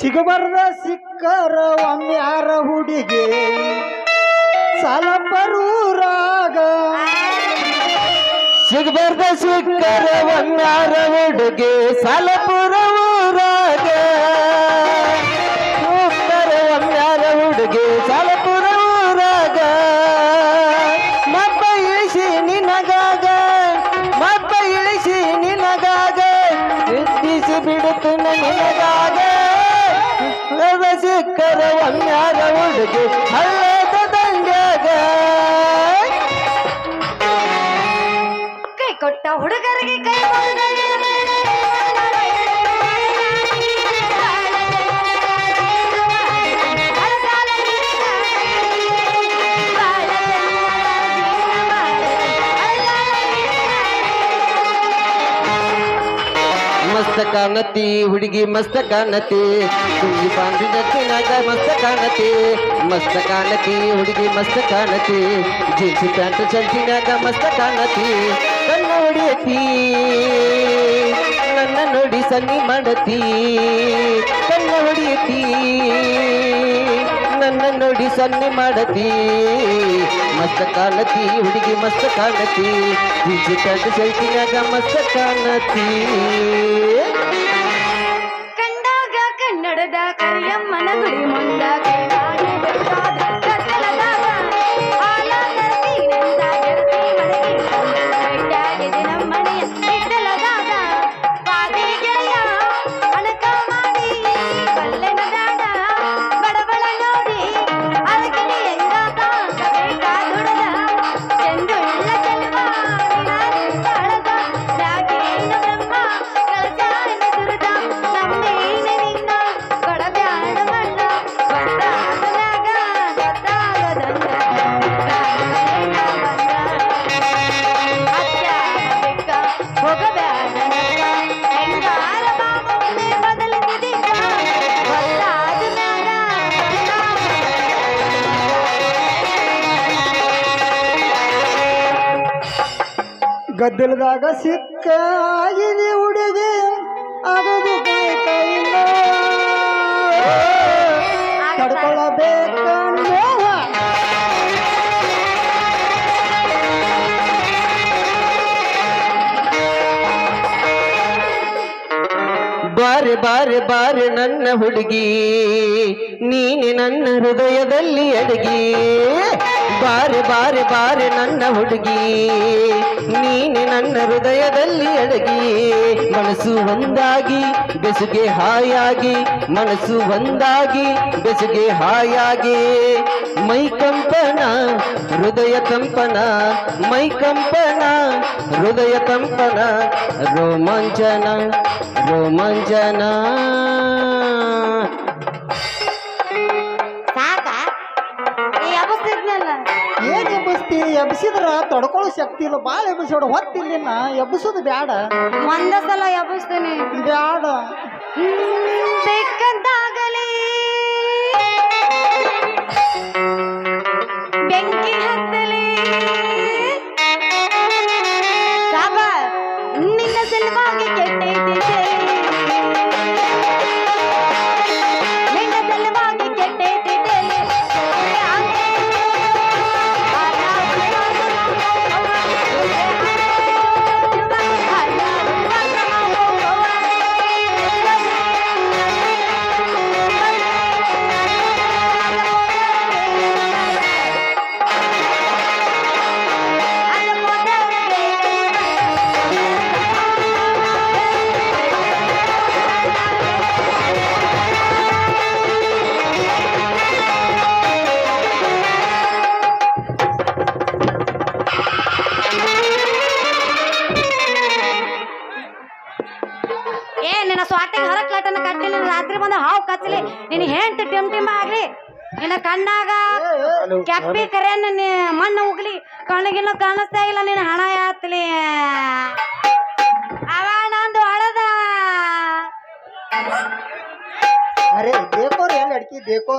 ಸಿಗಬಾರದ ಸಿಕ್ಕರ ಒಮ್ಮ್ಯಾರ ಹುಡುಗಿ. ಸಾಲ ಬರೂರಾಗ ಸಿಗಬಾರ್ದ ಸಿಕ್ಕರ ಒಮ್ಮ್ಯಾರ ಹುಡುಗಿ ಸಾಲ ಬರೂರಾಗ ಸಿಕ್ಕರ ಒಮ್ಮ್ಯಾರ ಹುಡುಗಿ ಸಾಲ ಬರೂರಾಗ ಮಬ್ಬ ಇಳಿಸಿ ನಿನಗಾಗ, ಮಬ್ಬ ಇಳಿಸಿ ನಿನಗಾಗ. ಬಿಡುತ್ತ ನಿನಗ. ಸಿಕ್ಕರ ಒಮ್ಯಾರ ಹುಡುಗಿ ಹಳ್ಳದ ದಂಡ್ಯಾಗ. ಕೈ ಕೊಟ್ಟ ಹುಡುಗರಿಗೆ ಕೈ ಮಸ್ತ ಹುಡುಗಿ ಮಸ್ತ ಕಾಣತಿ ತುಂಬಿ ಬಾಂಧಿದ ತಿನ್ನಾಗ ಮಸ್ತ ಕಾಣತಿ ಮಸ್ತ ಕಾಣತಿ ಹುಡುಗಿ ಮಸ್ತ ಕಾಣತಿ ಜೀನ್ಸ್ ಪ್ಯಾಂಟ್ ಶರ್ಟಿನಾಗ ಮಸ್ತ ಕಾಣತಿ ಕಣ್ಣ ಹೊಡೆಯತಿ, ನನ್ನ ನೋಡಿ ಸನ್ನಿ ಮಾಡತಿ. ಕಣ್ಣ ಹೊಡಿಯತಿ. ನನ್ನ ನೋಡಿ ಸನ್ನೆ ಮಾಡತಿ. ಮಸ್ತ ಕಾಣತಿ ಹುಡುಗಿ ಮಸ್ತ ಕಾಣತಿ. ಬಿಜಿ ಪ್ಯಾಂಟ್ ಸೆಲ್ಫಿನಾಗ ಮಸ್ತ ಕಾಣತಿ. ಗದ್ದಲದಾಗ ಸಿಕ್ಕ ಆಗಿದೆ ಹುಡುಗಿ, ಆಗದು ಕೈ ಕೈಯಿಂದ ತಡ್ಕೊಳ್ಳಬೇಕ ನೋವ ಬಾರೆ ಬಾರೆ ಬಾರೆ ನನ್ನ ಹುಡುಗಿ, ನೀನೆ ನನ್ನ ಹೃದಯದಲ್ಲಿ ಅಡಗಿ. ಬಾರೆ ಬಾರೆ ಬಾರೆ ನನ್ನ ಹುಡುಗಿ ನನ್ನ ಹೃದಯದಲ್ಲಿ ಅಡಗಿ, ಮನಸ್ಸು ಒಂದಾಗಿ, ಬೆಸುಗೆ ಹಾಯಾಗಿ, ಮನಸ್ಸು ಒಂದಾಗಿ, ಬೆಸುಗೆ ಹಾಯಾಗಿ. ಮೈ ಕಂಪನ, ಹೃದಯ ಕಂಪನ, ಮೈ ಕಂಪನ, ಹೃದಯ ಕಂಪನ, ರೋಮಾಂಚನ ರೋಮಾಂಚನ. ಎಬ್ಸಿದ್ರ ತಡ್ಕೊಳ್ಳೋ ಶಕ್ತಿ ಇಲ್ಲ. ಭಾಳ ಎಬ್ಬಸಿಡ ಹೊತ್ತಿಲ್ಲಿನ ಎಬ್ಬಿಸೋದು ಬ್ಯಾಡ. ಒಂದ ಸಲ ಎಬ್ಬಿಸ್ತೀನಿ. ಬ್ಯಾಡ. ಸ್ವಾಟಿಗೆ ಹರಕ್ ಲಟನ ರಾತ್ರಿ ಬಂದ ಹಾವು ಕತ್ತಲಿ, ನಿನ್ನ ಹೆಂಟ್ ಟಿಮ್ ಟಿಮ್ ಆಗ್ಲಿ, ನಿನ್ನ ಕಣ್ಣಾಗ ಕೆಪ್ಪಿ ಕರೆ ನಿನ್ನ ಮಣ್ಣು ಉಗ್ಲಿ, ಕಣ್ಣಿಗಿನ್ನ ಕಾಣಿಸ್ತಾ ಇಲ್ಲ, ನಿನ್ನ ಹಣ ಯಾತ್ಲಿ. ಅವ ನಂದು ಹಳದ ಅರೆ ಬೇಕೋ ಎಲ್ಲಿ ಅಡ್ಕಿ, ಬೇಕೋ?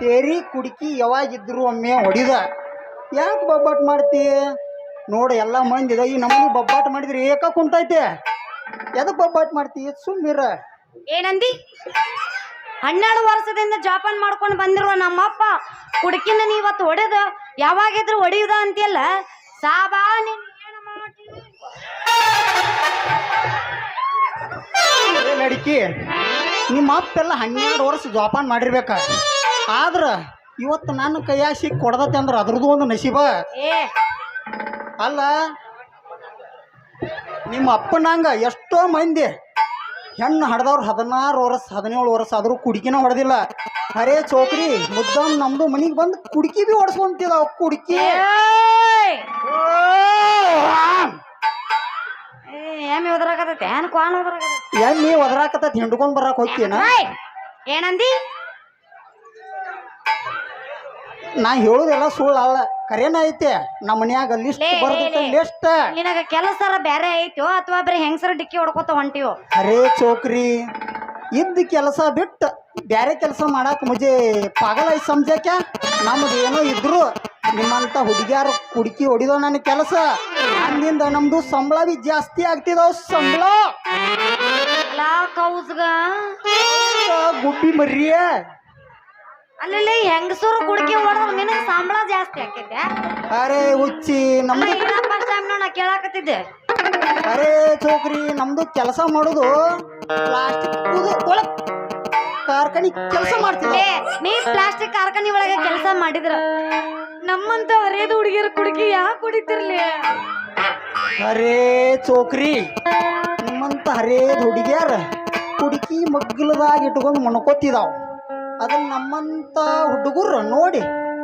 ತೇರಿ, ಕುಡ್ಕಿ ಯಾವಾಗಿದ್ರು ಒಮ್ಮೆ ಹೊಡಿದ. ಯಾಕೆ ಬಬ್ಬಾಟ್ ಮಾಡ್ತಿ? ನೋಡು, ಎಲ್ಲ ಮಂದಿದ ಈ ನಮ್ಮನೆ ಬಬ್ಬಾಟ್ ಮಾಡಿದ್ರಿ ಏಕ ಕುಂತೈತೆ ಎದಕ್ಕೆ ಬಬ್ಬಾಟ್ ಮಾಡ್ತಿ? ಸುಮ್ಮಿರ ಏನಂದಿ ಹನ್ನೆರಡು ವರ್ಷದಿಂದ ಜಾಪಾನ್ ಮಾಡ್ಕೊಂಡು ಬಂದಿರುವ ನಮ್ಮಪ್ಪ ಹುಡುಕಿನ ನೀ ಇವತ್ತು ಹೊಡೆದು ಯಾವಾಗಿದ್ರು ಹೊಡೆಯುದ ಅಂತಿಯಲ್ಲ? ಸಾಬಾ ನೀನ್ ಏನು? ಏ ಲಡ್ಕಿ ನಿಮ್ಮ ಅಪ್ಪೆಲ್ಲ ಹನ್ನೆರಡು ವರ್ಷ ಜೋಪಾನ ಮಾಡಿರ್ಬೇಕ. ಆದ್ರ ಇವತ್ತು ನನ್ನ ಕೈಯಾಗ ಸಿಕ್ಕಿ ಕೊಡದತ್ತೆ ಅಂದ್ರೆ ಅದ್ರದ್ದು ಒಂದು ನಸೀಬ ಏ ಅಲ್ಲ ನಿಮ್ಮ ಅಪ್ಪನಂಗ ಎಷ್ಟೋ ಮಂದಿ ಹೆಣ್ಣು ಹಡ್ದವ್ರು ಹದಿನಾರು ವರ್ಷ ಹದಿನೇಳು ವರ್ಷ ಆದರೂ ಕುಡುಕಿನ ಹೊಡೆದಿಲ್ಲ. ಅರೇ ಚೋಕ್ರಿ ಮುದ್ದಮ್ ನಮ್ದು ಮನಿಗೆ ಬಂದು ಕುಡುಕಿ ಬಿ ಹೊಡ್ಸ್ಕೊಂತಿದಾವ ಕುಡುಕಿ. ಎಮ್ಮಿ ಉದ್ರಾಕತೈತೆ ಏನ್ ಕ್ವಾನ್ ಒದರಾಕತ್ತ ಹಿಂಡ್ಕೊಂಡ್ ಬರಾಕ್ ಹೋಗ್ತೀನ! ಏನಂದಿ? ನಾ ಹೇಳುದೆಲ್ಲ ಸುಳ್ಳು ಅವಳ ಕರೇನ ಐತೆ? ನಮ್ಮ ಮನ್ಯಾಗ ಲಿಸ್ಟ್ ಲೇ, ಲೇ, ಲೇ. ಲಿಸ್ಟ್ ನಿನಗ ಕೆಲಸರ ಬೇರೆ ಐತೋ ಅಥವಾ ಬರೀ ಹೆಂಗಸರ ಡಿಕ್ಕಿ ಹೊಡ್ಕೊತ ಹೊಂಟಿವೋ ಅರೇ ಚೋಕ್ರಿ ಇದ್ದ ಕೆಲಸ ಬಿಟ್ಟು ಬ್ಯಾರೆ ಕೆಲಸ ಮಾಡಕ್ ಮುಜೆ ಪಾಗಲ ಐತ್ ಸಮಜಾಕ ನಮ್ದು ಏನೋ ಇದ್ರು ನಿಮ್ಮಂತ ಹುಡುಗಿಯಾರು ಕುಡುಕಿ ಹೊಡಿದೋ ನನ್ನ ಕೆಲಸ? ಅಂದಿಂದ ನಮ್ದು ಸಂಬಳ ಬಿ ಜಾಸ್ತಿ ಆಗ್ತಿದಾವ್ ಸಂಬಳ. ಅಲಾ ಕೌಸ್ಗ. ಗುಬ್ಬಿ ಮರ್ರಿಯ. ಅಲ್ಲಿ ಹೆಂಗಸರು ಕುಡ್ಕಿ ಹೊಡೆದ್ರ ನಿನಗೆ ಸಂಬಳ ಜಾಸ್ತಿ ಆಕೈತೆ? ಅರೆ ಹುಚ್ಚಿ ನಮ್ದು ಫಸ್ಟ್ ಟೈಮ್ ನಾ ಕೇಳಾಕತ್ತಿದ್ದೆ. ಅರೆ ಚೋಕ್ರಿ ನಮ್ದು ಕೆಲಸ ಮಾಡೋದು ಪ್ಲಾಸ್ಟಿಕ್ ಒಳಗ್ ಕಾರ್ಖಾನೆ ಕೆಲಸ ಮಾಡ್ತೀವಿ ಏ ನೀ ಪ್ಲಾಸ್ಟಿಕ್ ಕಾರ್ಖಾನೆ ಒಳಗೆ ಕೆಲಸ ಮಾಡಿದ್ರ. ನಮ್ಮಂತ ಹರಿಯದ ಹುಡುಗಿಯರು ಕುಡುಕಿ ಯಾಕೆ ಕುಡಿತಿರ್ಲಿ? ಅರೇ ಚೋಕ್ರಿ ನಮ್ಮಂತ ಹರೇ ಹುಡುಗಿಯರ ಕುಡುಕಿ ಮಗ್ಗಲದಾಗ ಇಟ್ಕೊಂಡು ಮಣ್ಕೋತಿದಾವ್. ಅದನ್ನ ನಮ್ಮಂತ ಹುಡುಗರು ನೋಡಿ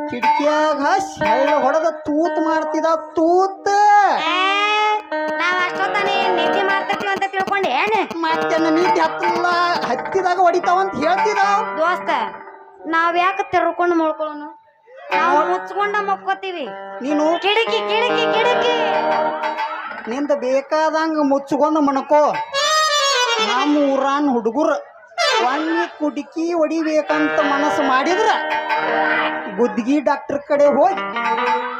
ಕಿಟಕಿಯಾಗ ಸೆಳ್ಳ ಹೊಡೆದ ತೂತ್ ಮಾಡ್ತಿದ ತೂತ್. ಮತ್ತೆ ನೀತಿ ಹತ್ತಲ್ಲ ಹತ್ತಿದಾಗ ಹೊಡಿತಾವಂತ ಹೇಳ್ತಿದ. ದೋಸ್ತ ನಾವ್ ಯಾಕೆ ತೆರ್ಕೊಂಡು ಮಲ್ಕೊಳ್ಳೋನು? ನಾವು ಮುಚ್ಕೊಂಡ ಮಕ್ಕೋತೀವಿ ನೀನು ಕಿಡಕಿ ಕಿಡಕಿ ಕಿಡಕಿ ನಿಂದ ಬೇಕಾದಂಗ ಮುಚ್ಕೊಂಡು ಮಣಕೋ. ನಮ್ಮ ಊರಾನ್ ಹುಡುಗರು ಒಮ್ಮೆ ಕುಡುಕಿ ಹೊಡಿಬೇಕಂತ ಮನಸ್ಸು ಮಾಡಿದ್ರ ಗುದ್ಗಿ ಡಾಕ್ಟರ್ ಕಡೆ ಹೋಗಿ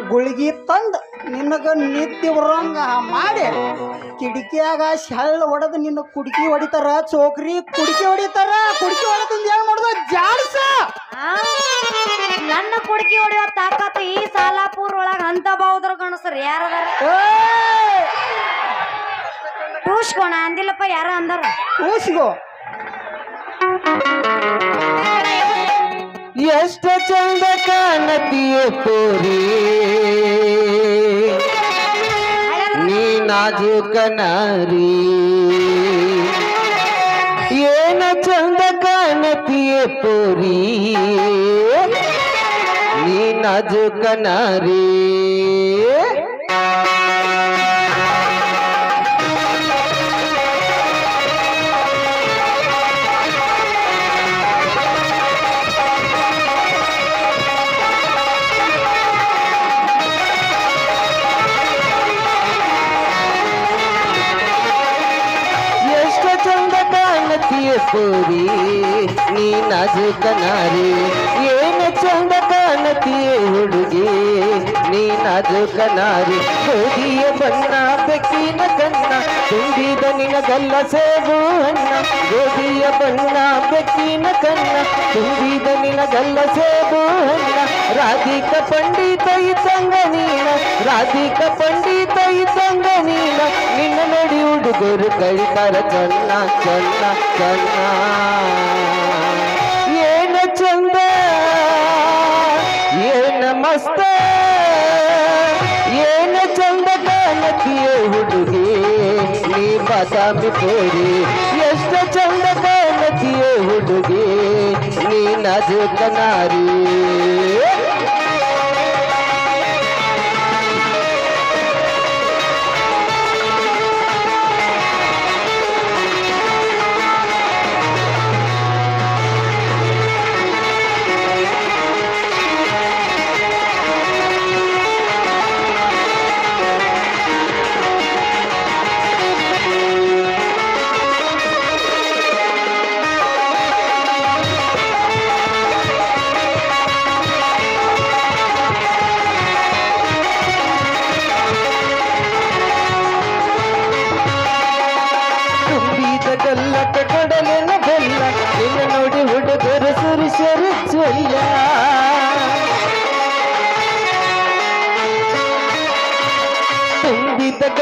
ಗುಳಿಗಿ ತಂದು ನಿನಗ ನಿದ್ದೆ ಬರೋಂಗ ಮಾಡಿ ಕಿಟಕಿಯಾಗ ಶೆಳ್ಳ ಹೊಡೆದು ನಿನ್ನ ಕುಡುಕಿ ಹೊಡಿತಾರ ಚೋಕ್ರಿ ಕುಡುಕಿ ಹೊಡಿತಾರ ಕುಡುಕಿ ಹೊಡೆದಿಂದ ಏನ್ ಮಾಡುದು ಜಾಡ್ಸ? ನನ್ನ ಕುಡುಕಿ ಹೊಡೆಯೋ ತಾಕತ್ತು ಈ ಸಾಲಾಪುರ್ ಒಳಗ ಅಂತ ಬೌದ್ರ ಗಣಸರ್ ಯಾರದಾರ! ಟೂಸ್ಕೋಣ ಅಂದಿಲ್ಲಪ್ಪ ಯಾರ ಅಂದಾರ ಕೂಸಿಗೋ ಎಷ್ಟ ಚಂದ ಕಾಣತಿಯ ತೋರಿ. ನೀ ನಾಜೂಕ ನಾರಿ ಏನ ಚಂದ ಕಾಣತಿಯ ತೋರಿ. ನೀ ನಾಜೂಕ ನಾರಿ ತೋರಿ ನೀ ನಾಜೂಕ ನಾರಿ ಏನ ಚಂದ ಕಾಣತಿಯ ಹುಡುಗಿ ನೀ ನಾಜೂಕ ನಾರಿ ಗೋಧಿಯ ಬಣ್ಣ ಬೆಕ್ಕಿನ ಕಣ್ಣ ತುಂಬಿದ ನಿನಗಲ್ಲ ಸೇಬು ಹಣ್ಣ ಗೋಧಿಯ ಬಣ್ಣ ಬೆಕ್ಕಿನ ಕಣ್ಣ ತುಂಬಿದ ನಿನಗಲ್ಲ ಸೇಬು ಹಣ್ಣ ರಾಧಿಕ ಪಂಡಿತ ಇದ್ದಂಗ ನೀನ ರಾಧಿಕ ಪಂಡಿತ ಇದ್ದಂಗ ನೀನ ನಿನ್ನ ನಡಿ ಹುಡುಗರು ಕಳಿತಾರ ಚನ್ನ ಚನ್ನ ಚನ್ನ. ಏನ ಚಂದ, ಏನ ಮಸ್ತ, ಏನ ಚಂದ ಕಾಣತಿಯ ಹುಡುಗಿ, ನೀ ಬಾದಾಮಿ ಪೋರಿ. ಎಷ್ಟ ಚಂದ ಕಾಣತಿಯ ಹುಡುಗಿ ನೀ ನಜ ನಾರಿ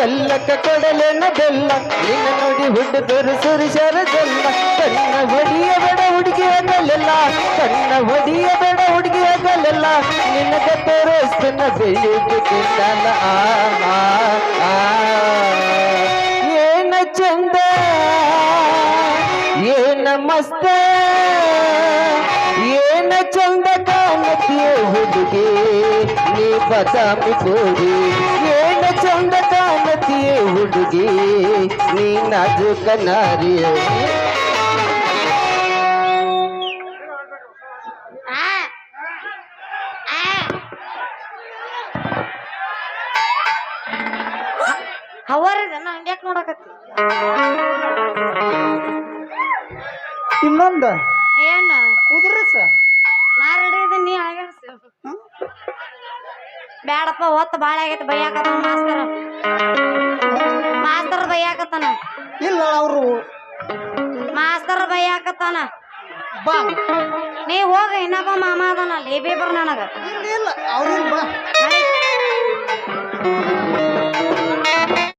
ಮುದ್ದ ಗಲ್ಲಕ್ಕ ಕೊಡಲೇನ ಬೆಲ್ಲ. ನಿನ್ನ ನೋಡಿ ಹುಡುಗರು ಸುರಿಸರದಲ್ಲ ಕಣ್ಣ ಹೊಡಿಯ ಬೇಡ ಹುಡುಗಿ ಆಗಲೆಲ್ಲ ಕಣ್ಣ ಹೊಡಿಯ ಬೇಡ ಹುಡುಗಿ ಆಗಲೆಲ್ಲ ನಿನಗ ತೋರಿಸ್ತನ ಬೆಳಿಗ್ಗೆ ತಿನ್ನಲ್ಲ ಆ ಆ, ಆ. ಏನ ಚಂದ ಏನ ಮಸ್ತ ಏನ ಚಂದ ಕಾಣತಿಯ ಹುಡುಗಿ. ನೀ ಬದಾಮಿ ಕೋರಿ ಏನ ಚಂದ ಕಾಣತಿಯ ಹುಡುಗಿ ನೀ ನಾಜುಕ ನಾರಿಯ ಆ ಆ. ಹವರಿದೆ ನಾ ಹಂಗ್ಯಾಕ್ ನೋಡಕತ್ತಿ? ಇನ್ನೊಂದು? ಏನ? ಉದುರಸ? ನಾ ರೆಡಿ ಇದೀನಿ ನೀ ಅಳಗಾಡ್ಸು ಬ್ಯಾಡಪ್ಪ ಹೊತ್ತು ಭಾಳ ಆಗೈತೆ ಬೈಯಾಕತ್ತ ಮಾಸ್ತರ ಮಾಸ್ತರ್ ಬೈಯಾಕತ್ತಾನ. ಇಲ್ಲ ಅವರು. ಮಾಸ್ತರ್ ಬೈಯಾಕತ್ತಾನ. ಬಾ. ನೀ ಹೋಗ ಇನ್ನೊಬ್ಬ ಮಾಮ ಅದಾನ ಲೇ ಬೇಬರ್ ನನಗ. ಇಲ್ಲ ಇಲ್ಲ ಅವರು ಬಾ.